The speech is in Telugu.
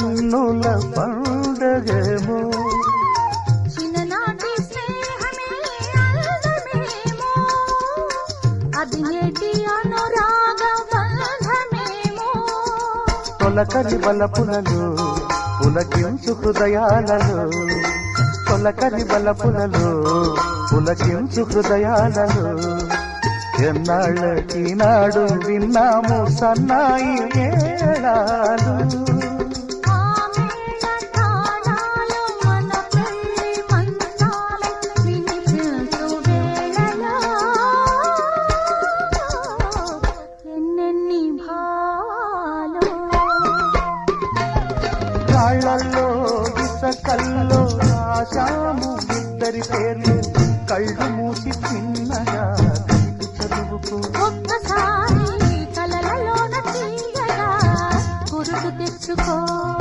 కన్నుల పండగేమో. చిన్ననాటి స్నేహమే అందమేమో. అది నేటి అనురాగ బంధమేమో. తొలకరి బలపులలో పులకించు హృదయాలలో తొలకరి బలపులలో పులకించు హృదయాలలో ఎన్నాళ్ళకి నాడు విన్నాము సన్నాయి మేళాలు కాళ్ళల్లో ఇసకల్లో రాశాము ఇద్దరి పేర్లు. కళ్ళు మూసి చిన్నగా కవిత చదువుకు. ఒక్కసారి తెచ్చుకో.